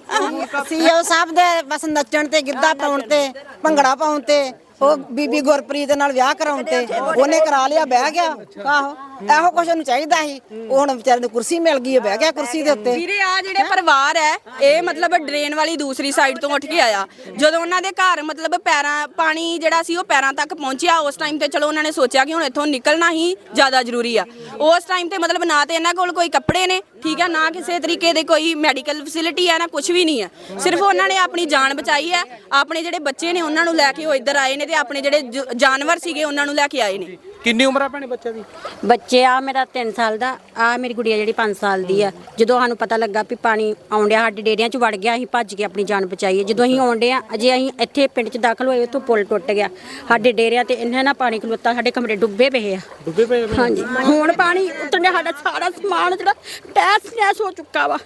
ਸੀਓ ਸਾਹਿਬ ਦੇ ਬਸ ਨੱਚਣ ਤੇ ਗਿੱਧਾ ਪਾਉਣ ਤੇ ਭੰਗੜਾ ਪਾਉਣ ਤੇ ਉਹ ਬੀਬੀ ਗੁਰਪ੍ਰੀਤ ਨਾਲ ਵਿਆਹ ਕਰਾਉਣ ਤੇ ਉਹਨੇ ਕਰਾ ਲਿਆ, ਬਹਿ ਗਿਆ। ਆਹੋ, ਇਹੋ ਕੁਛ ਉਹਨੂੰ ਚਾਹੀਦਾ ਸੀ। ਉਹ ਹੁਣ ਵਿਚਾਰੇ ਨੂੰ ਕੁਰਸੀ ਮਿਲ ਗਈ ਹੈ ਬਹਿ ਗਿਆ ਕੁਰਸੀ ਦੇ ਉੱਤੇ। ਵੀਰੇ ਆ ਜਿਹੜੇ ਪਰਿਵਾਰ ਹੈ, ਇਹ ਮਤਲਬ ਡਰੇਨ ਵਾਲੀ ਦੂਸਰੀ ਸਾਈਡ ਤੋਂ ਉੱਠ ਕੇ ਆਇਆ। ਜਦੋਂ ਉਹਨਾਂ ਦੇ ਘਰ ਮਤਲਬ ਪੈਰਾਂ, ਪਾਣੀ ਜਿਹੜਾ ਸੀ ਉਹ ਪੈਰਾਂ ਤੱਕ ਪਹੁੰਚਿਆ, ਉਸ ਟਾਈਮ ਤੇ ਚਲੋ ਉਹਨਾਂ ਨੇ ਸੋਚਿਆ ਕਿ ਹੁਣ ਇੱਥੋਂ ਨਿਕਲਣਾ ਹੀ ਜ਼ਿਆਦਾ ਜ਼ਰੂਰੀ ਆ। ਉਸ ਟਾਈਮ ਤੇ ਮਤਲਬ ਨਾ ਤੇ ਇਹਨਾਂ ਕੋਲ ਕੋਈ ਕੱਪੜੇ ਨੇ ਠੀਕ ਹੈ, ਨਾ ਕਿਸੇ ਤਰੀਕੇ ਦੇ ਕੋਈ ਮੈਡੀਕਲ ਫੈਸਿਲਿਟੀ ਹੈ, ਨਾ ਕੁਝ ਵੀ ਨਹੀਂ ਹੈ। ਸਿਰਫ ਉਹਨਾਂ ਨੇ ਆਪਣੀ ਜਾਨ ਬਚਾਈ ਹੈ। ਆਪਣੇ ਜਿਹੜੇ ਬੱਚੇ ਨੇ, ਉਹਨਾਂ ਨੂੰ ਲੈ ਕੇ ਉਹ ਇੱਧਰ ਆਏ ਨੇ ਤੇ ਆਪਣੇ ਜਿਹੜੇ ਜ- ਜਾਨਵਰ ਸੀਗੇ, ਉਹਨਾਂ ਨੂੰ ਲੈ ਕੇ ਆਏ ਨੇ। ਕਿੰਨੀ ਉਮਰ ਆ ਭੈਣੇ ਬੱਚੇ ਦੀ? ਬੱਚੇ ਆ ਮੇਰਾ 3 ਸਾਲ ਦਾ ਆ ਮੇਰੀ ਗੁੜੀਆ ਜਿਹੜੀ 5 ਸਾਲ ਦੀ ਆ। ਜਦੋਂ ਸਾਨੂੰ ਪਤਾ ਲੱਗਾ ਵੀ ਪਾਣੀ ਆਉਂਦਿਆ ਸਾਡੇ ਡੇਰਿਆਂ 'ਚ ਵੜ ਗਿਆ ਅਸੀਂ ਭੱਜ ਕੇ ਆਪਣੀ ਜਾਨ ਬਚਾਈ ਹੈ ਜਦੋਂ ਅਸੀਂ ਆਉਂਦੇ ਆ ਅਜੇ ਅਸੀਂ ਇੱਥੇ ਪਿੰਡ 'ਚ ਦਾਖਲ ਹੋਏ ਉੱਥੋਂ ਪੁਲ ਟੁੱਟ ਗਿਆ। ਸਾਡੇ ਡੇਰਿਆਂ ਤੇ ਇੰਨਾ ਨਾ ਪਾਣੀ ਖਲੋਤਾ ਸਾਡੇ ਕਮਰੇ ਡੁੱਬੇ ਪਏ ਆ। ਡੁੱਬੇ ਪਏ ਹਾਂਜੀ। ਹੁਣ ਪਾਣੀ ਉਤਰਨੇ ਸਾਡਾ ਸਾਰਾ ਸਮਾਨ ਜਿਹੜਾ ਟੈਸ ਟੈਸ ਹੋ ਚੁੱਕਾ ਵਾ।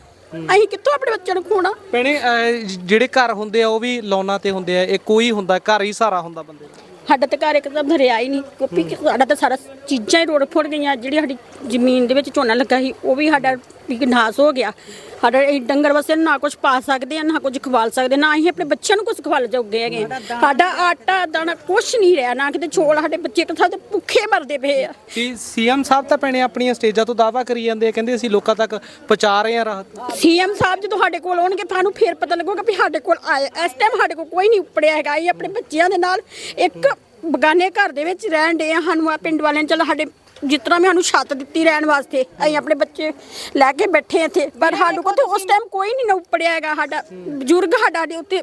ਅਸੀਂ ਕਿੱਥੋਂ ਆਪਣੇ ਬੱਚਿਆਂ ਨੂੰ ਖੋਣਾ? ਭੈਣੇ ਅਹ, ਜਿਹੜੇ ਘਰ ਹੁੰਦੇ ਆ ਉਹ ਵੀ ਲੋਨਾਂ ਤੇ ਹੁੰਦੇ ਆ। ਇਹ ਕੋਈ ਹੁੰਦਾ ਘਰ ਹੀ ਸਾਰਾ ਹੁੰਦਾ ਬੰਦੇ ਦਾ। ਸਾਡਾ ਤਾਂ ਘਰ ਇੱਕਦਮ ਹਰਿਆ ਹੀ ਨਹੀਂ। ਕਿਉਂਕਿ ਸਾਡਾ ਤਾਂ ਸਾਰਾ ਚੀਜ਼ਾਂ ਹੀ ਰੋੜ ਫੁੱਟ ਗਈਆਂ। ਜਿਹੜੀ ਸਾਡੀ ਜ਼ਮੀਨ ਦੇ ਵਿੱਚ ਝੋਨਾ ਲੱਗਾ ਸੀ, ਉਹ ਵੀ ਸਾਡਾ ਨਾਸ ਹੋ ਗਿਆ। ਸਾਡਾ ਇਹ ਡੰਗਰ ਵਸੇ ਨਾ ਕੁਝ ਪਾ ਸਕਦੇ ਆ ਨਾ ਕੁਝ ਖਵਾਲ ਸਕਦੇ ਨਾ ਅਸੀਂ ਆਪਣੇ ਬੱਚਿਆਂ ਨੂੰ ਕੁਝ ਖਵਾਲ ਜੋਗੇ ਹੈਗੇ। ਸਾਡਾ ਆਟਾ ਦਾਣਾ ਕੁਝ ਨਹੀਂ ਰਿਹਾ ਨਾ ਕਿਤੇ ਛੋਲ ਸਾਡੇ ਬੱਚੇ ਕਿਥਾਂ ਤੇ ਭੁੱਖੇ ਮਰਦੇ ਪਏ ਆ। ਕਿ ਸੀਐਮ ਸਾਹਿਬ ਤਾਂ ਭੈਣੇ ਆਪਣੀਆਂ ਸਟੇਜਾਂ ਤੋਂ ਦਾਵਾ ਕਰੀ ਜਾਂਦੇ ਆ ਕਹਿੰਦੇ ਅਸੀਂ ਲੋਕਾਂ ਤੱਕ ਪਹੁੰਚਾ ਰਹੇ ਹਾਂ ਰਾਹਤ। ਸੀਐਮ ਸਾਹਿਬ ਜਦੋਂ ਸਾਡੇ ਕੋਲ ਆਉਣਗੇ ਤੁਹਾਨੂੰ ਫੇਰ ਪਤਾ ਲੱਗੂਗਾ ਵੀ ਸਾਡੇ ਕੋਲ ਆਏ ਇਸ ਟਾਈਮ ਸਾਡੇ ਕੋਲ ਕੋਈ ਨਹੀਂ ਉੱਪੜਿਆ ਹੈਗਾ ਇਹ ਆਪਣੇ ਬੱਚਿਆਂ ਦੇ ਨਾਲ ਇੱਕ ਬਗਾਨੇ ਘਰ ਦੇ ਵਿੱਚ ਰਹਿਣ ਦੇ ਆ ਸਾਨੂੰ ਆ ਪਿੰਡ ਵਾਲਿਆਂ ਨੇ ਚਲੋ ਸਾਡੇ ਜਿਸ ਤਰ੍ਹਾਂ ਵੀ ਸਾਨੂੰ ਛੱਤ ਦਿੱਤੀ ਰਹਿਣ ਵਾਸਤੇ ਅਸੀਂ ਆਪਣੇ ਬੱਚੇ ਲੈ ਕੇ ਬੈਠੇ ਹਾਂ ਇੱਥੇ। ਪਰ ਸਾਡੇ ਕੋਲ ਤੇ ਉਸ ਟਾਈਮ ਕੋਈ ਨਹੀਂ ਨਾ ਉੱਪੜਿਆ ਹੈਗਾ ਸਾਡਾ ਬਜ਼ੁਰਗ ਸਾਡਾ ਦੇ ਉੱਤੇ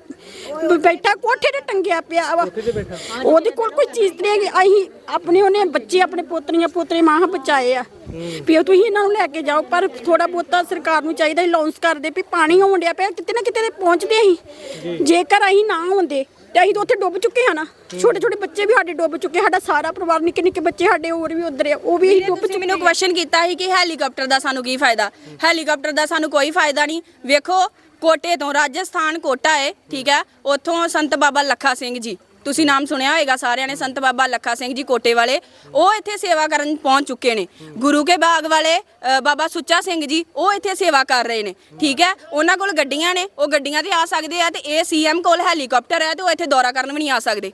ਬ- ਬੈਠਾ ਕੋਠੇ ਤੇ ਟੰਗਿਆ ਪਿਆ ਵਾ। ਉਹਦੇ ਕੋਲ ਕੋਈ ਚੀਜ਼ ਨਹੀਂ ਹੈਗੀ ਅਸੀਂ ਆਪਣੇ ਉਹਨੇ ਬੱਚੇ ਆਪਣੇ ਪੋਤਰੀਆਂ ਪੋਤਰੇ ਮਾਂ ਬਚਾਏ ਆ। ਵੀ ਉਹ ਤੁਸੀਂ ਇਹਨਾਂ ਨੂੰ ਲੈ ਕੇ ਜਾਓ ਪਰ ਥੋੜਾ ਬਹੁਤਾ ਸਰਕਾਰ ਨੂੰ ਚਾਹੀਦਾ ਲਾਂਚ ਕਰਦੇ ਵੀ ਪਾਣੀ ਆਉਣ ਡਿਆ ਪਿਆ ਕਿਤੇ ਨਾ ਕਿਤੇ ਤੇ ਪਹੁੰਚਦੇ ਅਸੀਂ। ਜੇਕਰ ਅਸੀਂ ਨਾ ਹੁੰਦੇ ਤੇ ਅਸੀਂ ਤਾਂ ਉੱਥੇ ਡੁੱਬ ਚੁੱਕੇ ਹਾਂ ਨਾ। ਛੋਟੇ ਛੋਟੇ ਬੱਚੇ ਵੀ ਸਾਡੇ ਡੁੱਬ ਚੁੱਕੇ ਸਾਡਾ ਸਾਰਾ ਪਰਿਵਾਰ ਨਿੱਕੇ ਨਿੱਕੇ ਬੱਚੇ ਸਾਡੇ ਹੋਰ ਵੀ ਉਧਰ ਆ ਉਹ ਵੀ ਅਸੀਂ ਡੁੱਬ ਤੁਸੀਂ ਚੁੱਕੇ ਮੈਨੂੰ ਕੁਐਸਚਨ ਕੀਤਾ ਸੀ ਕਿ ਹੈਲੀਕਾਪਟਰ ਦਾ ਸਾਨੂੰ ਕੀ ਫਾਇਦਾ? ਹੈਲੀਕਾਪਟਰ ਦਾ ਸਾਨੂੰ ਕੋਈ ਫਾਇਦਾ ਨਹੀਂ। ਵੇਖੋ ਕੋਟੇ ਤੋਂ ਰਾਜਸਥਾਨ ਕੋਟਾ ਹੈ ਠੀਕ ਹੈ? ਉੱਥੋਂ ਸੰਤ ਬਾਬਾ ਲੱਖਾ ਸਿੰਘ ਜੀ। ਤੁਸੀਂ ਨਾਮ ਸੁਣਿਆ ਹੋਵੇਗਾ ਸਾਰਿਆਂ ਨੇ ਸੰਤ ਬਾਬਾ ਲੱਖਾ ਸਿੰਘ ਜੀ ਕੋਟੇ ਵਾਲੇ। ਉਹ ਇੱਥੇ ਸੇਵਾ ਕਰਨ ਪਹੁੰਚ ਚੁੱਕੇ ਨੇ। ਗੁਰੂ ਕੇ ਬਾਗ ਵਾਲੇ ਬਾਬਾ ਸੁੱਚਾ ਸਿੰਘ ਜੀ ਉਹ ਇੱਥੇ ਸੇਵਾ ਕਰ ਰਹੇ ਨੇ। ਠੀਕ ਹੈ? ਉਹਨਾਂ ਕੋਲ ਗੱਡੀਆਂ ਨੇ ਉਹ ਗੱਡੀਆਂ ਤੇ ਆ ਸਕਦੇ ਆ ਤੇ ਇਹ ਸੀਐਮ ਕੋਲ ਹੈਲੀਕਾਪਟਰ ਹੈ ਤੇ ਉਹ ਇੱਥੇ ਦੌਰਾ ਕਰਨ ਵੀ ਨਹੀਂ ਆ ਸਕਦੇ।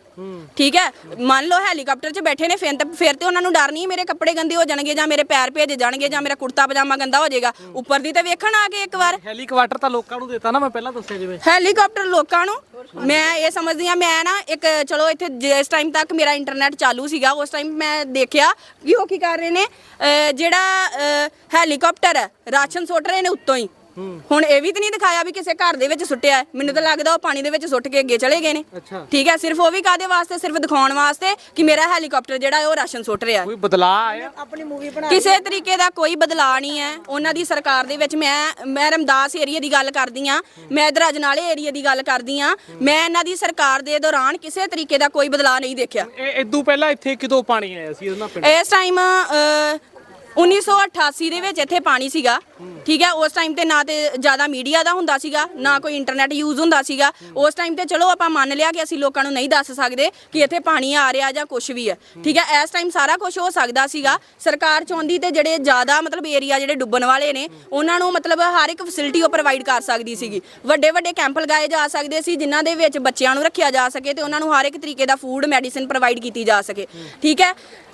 ਠੀਕ ਹੈ? ਮੰਨ ਲਓ ਹੈਲੀਕਾਪਟਰ 'ਚ ਬੈਠੇ ਨੇ ਫਿਰ ਤੇ ਫਿਰ ਤੇ ਉਹਨਾਂ ਨੂੰ ਡਰ ਨਹੀਂ ਮੇਰੇ ਕੱਪੜੇ ਗੰਦੇ ਹੋ ਜਾਣਗੇ ਜਾਂ ਮੇਰੇ ਪੈਰ ਭੇਜ ਜਾਣਗੇ ਜਾਂ ਮੇਰਾ ਕੁੜਤਾ ਪਜਾਮਾ ਗੰਦਾ ਹੋ ਜਾਏਗਾ। ਉੱਪਰ ਦੀ ਤੇ ਵੇਖਣ ਆ ਕੇ ਇੱਕ ਵਾਰ। ਹੈਲੀਕਾਪਟਰ ਤਾਂ ਲੋਕਾਂ ਨੂੰ ਦਿੱਤਾ ਨਾ ਮੈਂ ਪਹਿਲਾਂ ਦੱਸਿਆ ਜਿਵੇਂ। ਹੈਲੀਕਾਪਟਰ ਲੋਕਾਂ ਨੂੰ। ਮੈਂ ਇਹ ਸਮਝਦੀ ਆ ਮੈਂ ਨਾ ਇੱਕ ਚਲੋ ਇੱਥੇ ਜਿਸ ਟਾਈਮ ਤੱਕ ਮੇਰਾ ਇੰਟਰਨੈਟ ਚਾਲੂ ਸੀਗਾ, ਉਸ ਟਾਈਮ ਮੈਂ ਦੇਖਿਆ ਕਿ ਉਹ ਕੀ ਕਰ ਰਹੇ ਨੇ, ਅਹ ਜਿਹੜਾ, ਅਹ ਹੈਲੀਕਾਪਟਰ ਹੈ, ਰਾਸ਼ਨ ਸੁੱਟ ਰਹੇ ਨੇ ਉੱਤੋਂ ਹੀ। ਹੁਣ ਇਹ ਵੀ ਤਾਂ ਨਹੀਂ ਦਿਖਾਇਆ ਵੀ ਕਿਸੇ ਘਰ ਦੇ ਵਿੱਚ ਸੁੱਟਿਆ ਹੈ। ਮੈਨੂੰ ਤਾਂ ਲੱਗਦਾ ਉਹ ਪਾਣੀ ਦੇ ਵਿੱਚ ਸੁੱਟ ਕੇ ਅੱਗੇ ਚਲੇ ਗਏ ਨੇ। ਅੱਛਾ। ਠੀਕ ਹੈ ਸਿਰਫ ਉਹ ਵੀ ਕਾਦੇ ਵਾਸਤੇ ਸਿਰਫ ਦਿਖਾਉਣ ਵਾਸਤੇ ਕਿ ਮੇਰਾ ਹੈਲੀਕਾਪਟਰ ਜਿਹੜਾ ਹੈ ਉਹ ਰਾਸ਼ਨ ਸੁੱਟ ਰਿਹਾ ਹੈ। ਕੋਈ ਬਦਲਾਅ ਆਇਆ? ਆਪਣੀ ਮੂਵੀ ਬਣਾ ਕਿਸੇ ਤਰੀਕੇ ਦਾ ਕੋਈ ਬਦਲਾਅ ਨਹੀਂ ਹੈ। ਉਹਨਾਂ ਦੀ ਸਰਕਾਰ ਦੇ ਵਿੱਚ ਮੈਂ ਮੈਂ ਰਮਦਾਸ ਏਰੀਆ ਦੀ ਗੱਲ ਕਰਦੀ ਆ ਮੈਂ ਇਧਰ ਅਜਨਾਲੇ ਏਰੀਆ ਦੀ ਗੱਲ ਕਰਦੀ ਆ ਮੈਂ ਇਹਨਾਂ ਦੀ ਸਰਕਾਰ ਦੇ ਦੌਰਾਨ ਕਿਸੇ ਤਰੀਕੇ ਦਾ ਕੋਈ ਬਦਲਾਅ ਨਹੀਂ ਦੇਖਿਆ। ਇਹ ਇਦੋਂ ਪਹਿਲਾਂ ਇੱਥੇ ਕਿਦੋਂ ਪਾਣੀ ਆਇਆ ਸੀ? ਇਹਨਾਂ ਪਿੰਡ? ਇਸ ਟਾਈਮ 1988 ਦੇ ਵਿੱਚ ਇੱਥੇ ਪਾਣੀ ਸੀਗਾ, ਠੀਕ ਹੈ? ਉਸ ਟਾਈਮ ਤੇ ਨਾ ਤੇ ਜ਼ਿਆਦਾ ਮੀਡੀਆ ਦਾ ਹੁੰਦਾ ਸੀਗਾ, ਨਾ ਕੋਈ ਇੰਟਰਨੈਟ ਯੂਜ਼ ਹੁੰਦਾ ਸੀਗਾ। ਉਸ ਟਾਈਮ ਤੇ ਚਲੋ ਆਪਾਂ ਮੰਨ ਲਿਆ ਕਿ ਅਸੀਂ ਲੋਕਾਂ ਨੂੰ ਨਹੀਂ ਦੱਸ ਸਕਦੇ ਕਿ ਇੱਥੇ ਪਾਣੀ ਆ ਰਿਹਾ ਜਾਂ ਕੁਝ ਵੀ ਹੈ, ਠੀਕ ਹੈ? ਇਸ ਟਾਈਮ ਸਾਰਾ ਕੁਝ ਹੋ ਸਕਦਾ ਸੀਗਾ। ਸਰਕਾਰ ਚਾਹੁੰਦੀ ਤੇ ਜਿਹੜੇ ਜ਼ਿਆਦਾ ਮਤਲਬ ਏਰੀਆ ਜਿਹੜੇ ਡੁੱਬਣ ਵਾਲੇ ਨੇ, ਉਹਨਾਂ ਨੂੰ ਮਤਲਬ ਹਰ ਇੱਕ ਫੈਸਿਲਿਟੀ ਉਹ ਪ੍ਰੋਵਾਈਡ ਕਰ ਸਕਦੀ ਸੀਗੀ। ਵੱਡੇ ਵੱਡੇ ਕੈਂਪ ਲਗਾਏ ਜਾ ਸਕਦੇ ਸੀ, ਜਿਨ੍ਹਾਂ ਦੇ ਵਿੱਚ ਬੱਚਿਆਂ ਨੂੰ ਰੱਖਿਆ ਜਾ ਸਕੇ ਤੇ ਉਹਨਾਂ ਨੂੰ ਹਰ ਇੱਕ ਤਰੀਕੇ ਦਾ ਫੂਡ ਮੈਡੀਸਿਨ ਪ੍ਰੋਵਾਈਡ ਕੀਤੀ ਜਾ ਸਕੇ, ਠੀਕ ਹੈ?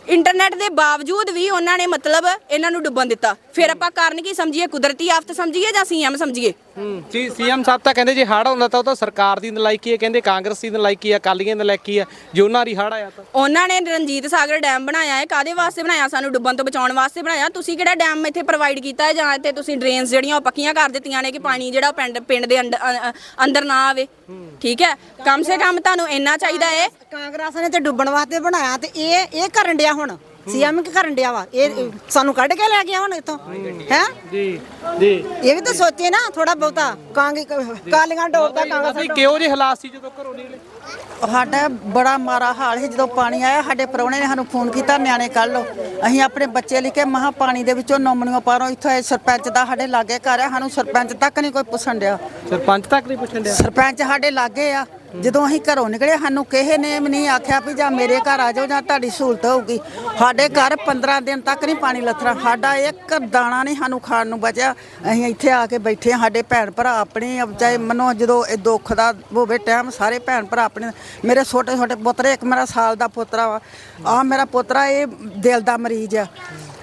ਇੰਟਰਨੈਟ ਦੇ ਬਾਵਜੂਦ ਵੀ ਉਹਨਾਂ ਨੇ ਮਤਲਬ ਇਹਨਾਂ ਨੂੰ ਡੁੱਬਣ ਦਿੱਤਾ। ਫਿਰ ਆਪਾਂ ਕਾਰਨ ਕੀ ਸਮਝੀਏ? ਕੁਦਰਤੀ ਆਫਤ ਸਮਝੀਏ ਜਾਂ ਸੀਐਮ ਸਮਝੀਏ? ਹੂੰ ਜੀ ਸੀਐਮ ਸਾਹਿਬ ਤਾਂ ਕਹਿੰਦੇ ਜੇ ਹੜ ਹੁੰਦਾ ਤਾਂ ਉਹ ਤਾਂ ਸਰਕਾਰ ਦੀ ਨਲਾਇਕੀ ਹੈ ਕਹਿੰਦੇ ਕਾਂਗਰਸ ਦੀ ਨਲਾਇਕੀ ਹੈ ਅਕਾਲੀਆਂ ਦੀ ਨਲਾਇਕੀ ਹੈ ਜੇ ਉਹਨਾਂ ਦੀ ਹੜ ਆਇਆ ਤਾਂ। ਉਹਨਾਂ ਨੇ ਰਣਜੀਤ ਸਾਗਰ ਡੈਮ ਬਣਾਇਆ ਹੈ ਕਾਦੇ ਵਾਸਤੇ ਬਣਾਇਆ? ਸਾਨੂੰ ਡੁੱਬਣ ਤੋਂ ਬਚਾਉਣ ਵਾਸਤੇ ਬਣਾਇਆ। ਤੁਸੀਂ ਕਿਹੜਾ ਡੈਮ ਇੱਥੇ ਪ੍ਰੋਵਾਈਡ ਕੀਤਾ ਹੈ ਜਾਂ ਇੱਥੇ ਤੁਸੀਂ ਡਰੇਨਸ ਜਿਹੜੀਆਂ ਉਹ ਪੱਕੀਆਂ ਕਰ ਦਿੱਤੀਆਂ ਨੇ ਕਿ ਪਾਣੀ ਜਿਹੜਾ ਉਹ ਪਿੰਡ ਪਿੰਡ ਦੇ ਅੰਡ- ਅ- ਅ- ਅੰਦਰ ਨਾ ਆਵੇ? ਠੀਕ ਹੈ? ਕਮ ਸੇ ਕਮ ਤੁਹਾਨੂੰ ਇੰਨਾ ਚਾਹੀਦਾ ਹੈ। ਕਾਂਗਰਸ ਨੇ ਤੇ ਡੁੱਬਣ ਵਾਸਤੇ ਬਣਾਇਆ ਤੇ ਇਹ ਇਹ ਕਰਨ ਡਿਆ ਹੁਣ? ਸੀਐਮ ਕੀ ਕਰਨ ਡਿਆ ਵਾ? ਇਹ ਸਾਨੂੰ ਕੱਢ ਕੇ ਲੈ ਗਿਆ ਹੁਣ ਇੱਥੋਂ? ਹੈ? ਜੀ ਜੀ। ਇਹ ਵੀ ਤਾਂ ਸੋਚੇ ਨਾ ਥੋੜਾ ਬਹੁਤਾ ਕਾਂਗ ਕਾਲੀਆਂ ਡੋਬਦਾ ਕਾਂਗਰਸ ਅਸੀਂ ਕਿਹੋ ਜਿਹੇ ਹਾਲਾਤ ਸੀ ਜਦੋਂ ਘਰੋਂ ਨਿਕਲੇ? ਸਾਡਾ ਬੜਾ ਮਾਰਾ ਹਾਲ ਸੀ ਜਦੋਂ ਪਾਣੀ ਆਇਆ ਸਾਡੇ ਪ੍ਰਾਹੁਣੇ ਨੇ ਸਾਨੂੰ ਫੋਨ ਕੀਤਾ ਨਿਆਣੇ ਕੱਢ ਲਓ। ਅਸੀਂ ਆਪਣੇ ਬੱਚੇ ਲੈ ਕੇ ਮਹਾ ਪਾਣੀ ਦੇ ਵਿੱਚੋਂ ਨੋਮਣੀਆਂ ਪਾਰੋਂ ਇੱਥੋਂ ਸਰਪੰਚ ਦਾ ਸਾਡੇ ਲਾਗੇ ਘਰ ਆ ਸਾਨੂੰ ਸਰਪੰਚ ਤੱਕ ਨਹੀਂ ਕੋਈ ਪੁੱਛਣ ਡਿਆ। ਸਰਪੰਚ ਤੱਕ ਨਹੀਂ ਪੁੱਛਣ ਡਿਆ? ਸਰਪੰਚ ਸਾਡੇ ਲਾਗੇ ਆ। ਜਦੋਂ ਅਸੀਂ ਘਰੋਂ ਨਿਕਲੇ ਸਾਨੂੰ ਕਿਸੇ ਨੇ ਵੀ ਨਹੀਂ ਆਖਿਆ ਵੀ ਜਾਂ ਮੇਰੇ ਘਰ ਆ ਜਾਓ ਜਾਂ ਤੁਹਾਡੀ ਸਹੂਲਤ ਹੋਊਗੀ। ਸਾਡੇ ਘਰ 15 ਦਿਨ ਤੱਕ ਨਹੀਂ ਪਾਣੀ ਲੱਥਣਾ। ਸਾਡਾ ਇੱਕ ਦਾਣਾ ਨਹੀਂ ਸਾਨੂੰ ਖਾਣ ਨੂੰ ਬਚਿਆ। ਅਸੀਂ ਇੱਥੇ ਆ ਕੇ ਬੈਠੇ ਹਾਂ ਸਾਡੇ ਭੈਣ ਭਰਾ ਆਪਣੇ ਆ, ਚਾਹੇ ਮਨੋ ਜਦੋਂ ਇਹ ਦੁੱਖ ਦਾ ਹੋਵੇ ਟਾਈਮ ਸਾਰੇ ਭੈਣ ਭਰਾ ਆਪਣੇ ਮੇਰੇ ਛੋਟੇ ਛੋਟੇ ਪੁੱਤਰੇ ਇੱਕ ਮੇਰਾ ਸਾਲ ਦਾ ਪੁੱਤਰਾ ਵਾ ਆ ਮੇਰਾ ਪੁੱਤਰਾ ਇਹ ਦਿਲ ਦਾ ਮਰੀਜ਼ ਆ।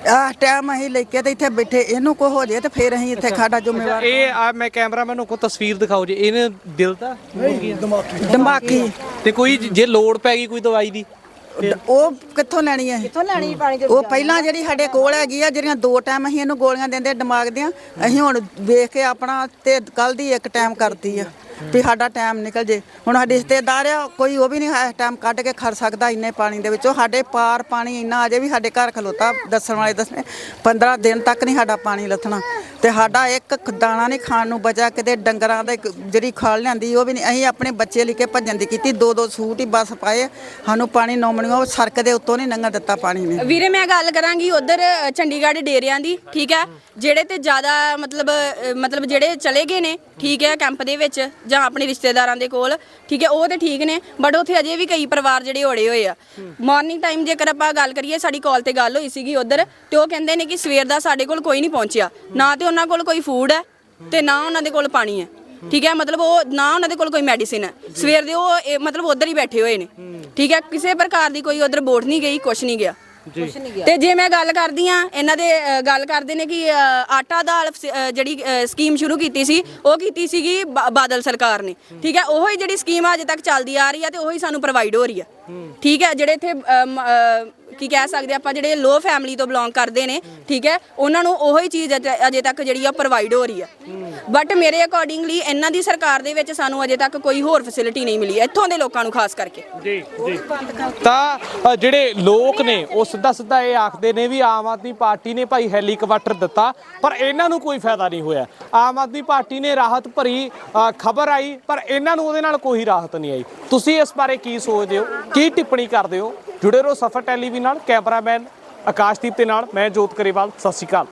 ਆਹ ਟਾਈਮ ਅਸੀਂ ਲੈ ਕੇ ਤੇ ਇੱਥੇ ਬੈਠੇ ਇਹਨੂੰ ਕੋ ਹੋ ਜੇ ਤੇ ਫਿਰ ਅਸੀਂ ਇੱਥੇ ਸਾਡਾ ਜ਼ਿੰਮੇਵਾਰ। ਇਹ ਆ ਮੈਂ ਕੈਮਰਾਮੈਨ ਨੂੰ ਕੋ ਤਸਵੀਰ ਦਿਖਾਓ ਜੀ। ਇਹਨੇ ਦਿਲ ਦਾ ਦਿਮਾਗੀ। ਤੇ ਕੋਈ ਜੇ ਲੋੜ ਪੈ ਗਈ ਕੋਈ ਦਵਾਈ ਦੀ? ਉਹ ਕਿੱਥੋਂ ਲੈਣੀ ਹੈ ਕਿੱਥੋਂ ਲੈਣੀ ਪਾਣੀ ਉਹ ਪਹਿਲਾਂ ਜਿਹੜੀ ਸਾਡੇ ਕੋਲ ਹੈਗੀ ਆ ਜਿਹੜੀਆਂ ਦੋ ਟਾਈਮ ਅਸੀਂ ਇਹਨੂੰ ਗੋਲੀਆਂ ਦਿੰਦੇ ਦਿਮਾਗ ਦੀਆਂ ਅਸੀਂ ਹੁਣ ਵੇਖ ਕੇ ਆਪਣਾ ਤੇ ਕੱਲ ਦੀ ਇੱਕ ਟਾਈਮ ਕਰਤੀ ਆ ਵੀ ਸਾਡਾ ਟਾਈਮ ਨਿਕਲ ਜੇ। ਹੁਣ ਸਾਡੇ ਰਿਸ਼ਤੇਦਾਰ ਆ ਕੋਈ ਉਹ ਵੀ ਨਹੀਂ ਇਸ ਟਾਈਮ ਕੱਢ ਕੇ ਖੜ ਸਕਦਾ ਇੰਨੇ ਪਾਣੀ ਦੇ ਵਿੱਚੋਂ। ਸਾਡੇ ਪਾਰ ਪਾਣੀ ਇੰਨਾ ਅਜੇ ਵੀ ਸਾਡੇ ਘਰ ਖਲੋਤਾ ਦੱਸਣ ਵਾਲੇ ਦੱਸਣੇ 15 ਦਿਨ ਤੱਕ ਨਹੀਂ ਸਾਡਾ ਪਾਣੀ ਲੱਥਣਾ। ਤੇ ਸਾਡਾ ਇੱਕ ਦਾਣਾ ਨਹੀਂ ਖਾਣ ਨੂੰ ਬਚਿਆ, ਕਿਤੇ ਡੰਗਰਾਂ ਦੇ ਜਿਹੜੀ ਖਾਲ ਲਿਆਂਦੀ, ਉਹ ਵੀ ਨਹੀਂ। ਅਸੀਂ ਆਪਣੇ ਬੱਚੇ ਲਈ ਕੇ ਭੱਜਣ ਦੀ ਕੀਤੀ, ਦੋ ਦੋ ਸੂਟ ਹੀ ਬਸ ਪਾਏ। ਸਾਨੂੰ ਪਾਣੀ ਨੋਮਣੀਓ ਸੜਕ ਦੇ ਉੱਤੋਂ ਨਹੀਂ ਲੰਘਣ ਦਿੱਤਾ ਪਾਣੀ ਨੇ। ਵੀਰੇ, ਮੈਂ ਗੱਲ ਕਰਾਂਗੀ ਉਧਰ ਚੰਡੀਗੜ੍ਹ ਡੇਰਿਆਂ ਦੀ, ਠੀਕ ਹੈ? ਜਿਹੜੇ ਤੇ ਜ਼ਿਆਦਾ ਮਤਲਬ ਮਤਲਬ ਜਿਹੜੇ ਚਲੇ ਗਏ ਨੇ, ਠੀਕ ਹੈ, ਕੈਂਪ ਦੇ ਵਿੱਚ, ਜਾਂ ਆਪਣੇ ਰਿਸ਼ਤੇਦਾਰਾਂ ਦੇ ਕੋਲ, ਠੀਕ ਹੈ, ਉਹ ਤੇ ਠੀਕ ਨੇ ਬਟ ਉੱਥੇ ਅਜੇ ਵੀ ਕਈ ਪਰਿਵਾਰ ਜਿਹੜੇ ਹੋੜੇ ਹੋਏ ਆ। ਮਾਰਨਿੰਗ ਟਾਈਮ ਜੇਕਰ ਆਪਾਂ ਗੱਲ ਕਰੀਏ, ਸਾਡੀ ਕਾਲ ਤੇ ਗੱਲ ਹੋਈ ਸੀਗੀ ਉਧਰ, ਤੇ ਉਹ ਕਹਿੰਦੇ ਨੇ ਕਿ ਸਵੇਰ ਦਾ ਸਾਡੇ ਕੋਲ ਕੋਈ ਨਹੀਂ ਪਹੁੰਚਿਆ। ਨਾ ਤੇ ਉਹਨਾਂ ਕੋਲ ਕੋਈ ਫੂਡ ਹੈ ਤੇ ਨਾ ਉਹਨਾਂ ਦੇ ਕੋਲ ਪਾਣੀ ਹੈ। ਠੀਕ ਹੈ? ਮਤਲਬ ਉਹ ਨਾ ਉਹਨਾਂ ਦੇ ਕੋਲ ਕੋਈ ਮੈਡੀਸਿਨ ਹੈ। ਸਵੇਰ ਦੇ ਉਹ ਇਹ ਮਤਲਬ ਉਧਰ ਹੀ ਬੈਠੇ ਹੋਏ ਨੇ। ਠੀਕ ਹੈ? ਕਿਸੇ ਪ੍ਰਕਾਰ ਦੀ ਕੋਈ ਉਧਰ ਵੋਟ ਨਹੀਂ ਗਈ ਕੁਛ ਨਹੀਂ ਗਿਆ। ਤੇ ਜੇ ਮੈਂ ਗੱਲ ਕਰਦੀ ਆ ਇਹਨਾਂ ਦੇ ਅ, ਗੱਲ ਕਰਦੇ ਨੇ ਕਿ ਅ, ਆਟਾ ਦਾਲ ਸ- ਅ, ਜਿਹੜੀ ਅ, ਸਕੀਮ ਸ਼ੁਰੂ ਕੀਤੀ ਸੀ ਉਹ ਕੀਤੀ ਸੀਗੀ ਬਾ- ਬਾਦਲ ਸਰਕਾਰ ਨੇ। ਠੀਕ ਹੈ? ਉਹੀ ਜਿਹੜੀ ਸਕੀਮ ਅਜੇ ਤੱਕ ਚੱਲਦੀ ਆ ਰਹੀ ਆ ਤੇ ਉਹੀ ਸਾਨੂੰ ਪ੍ਰੋਵਾਈਡ ਹੋ ਰਹੀ ਆ। ਠੀਕ ਹੈ? ਜਿਹੜੇ ਇੱਥੇ ਅ, ਮ- ਅ, ਕੀ ਕਹਿ ਸਕਦੇ ਆਪਾਂ ਜਿਹੜੇ ਲੋ ਫੈਮਿਲੀ ਤੋਂ ਬਿਲੋਂਗ ਕਰਦੇ ਨੇ ਠੀਕ ਹੈ ਉਹਨਾਂ ਨੂੰ ਉਹੀ ਚੀਜ਼ ਅਜੇ ਅਜੇ ਤੱਕ ਜਿਹੜੀ ਆ ਪ੍ਰੋਵਾਈਡ ਹੋ ਰਹੀ ਆ। ਬਟ ਮੇਰੇ ਅਕੋਰਡਿੰਗਲੀ ਇਹਨਾਂ ਦੀ ਸਰਕਾਰ ਦੇ ਵਿੱਚ ਸਾਨੂੰ ਅਜੇ ਤੱਕ ਕੋਈ ਹੋਰ ਫੈਸਿਲਿਟੀ ਨਹੀਂ ਮਿਲੀ ਇੱਥੋਂ ਦੇ ਲੋਕਾਂ ਨੂੰ ਖਾਸ ਕਰਕੇ। ਜੀ ਜੀ। ਤਾਂ ਅ, ਜਿਹੜੇ ਲੋਕ ਨੇ ਉਹ ਸਿੱਧਾ ਸਿੱਧਾ ਇਹ ਆਖਦੇ ਨੇ ਵੀ ਆਮ ਆਦਮੀ ਪਾਰਟੀ ਨੇ ਭਾਈ ਹੈਲੀਕਾਪਟਰ ਦਿੱਤਾ ਪਰ ਇਹਨਾਂ ਨੂੰ ਕੋਈ ਫਾਇਦਾ ਨਹੀਂ ਹੋਇਆ। ਆਮ ਆਦਮੀ ਪਾਰਟੀ ਨੇ ਰਾਹਤ ਭਰੀ ਖਬਰ ਆਈ ਪਰ ਇਹਨਾਂ ਨੂੰ ਉਹਦੇ ਨਾਲ ਕੋਈ ਰਾਹਤ ਨਹੀਂ ਆਈ। ਤੁਸੀਂ ਇਸ ਬਾਰੇ ਕੀ ਸੋਚਦੇ ਹੋ? ਕੀ ਟਿੱਪਣੀ ਕਰਦੇ ਹੋ? ਜੁੜੇ ਰਹੋ ਸਫਰ ਟੈਲੀਵਿਜ਼ਨ ਨਾਲ ਕੈਮਰਾਮੈਨ ਆਕਾਸ਼ਦੀਪ ਦੇ ਨਾਲ ਮੈਂ ਜੋਤ ਕਰੇਵਾਲ ਸਤਿ ਸ਼੍ਰੀ ਅਕਾਲ।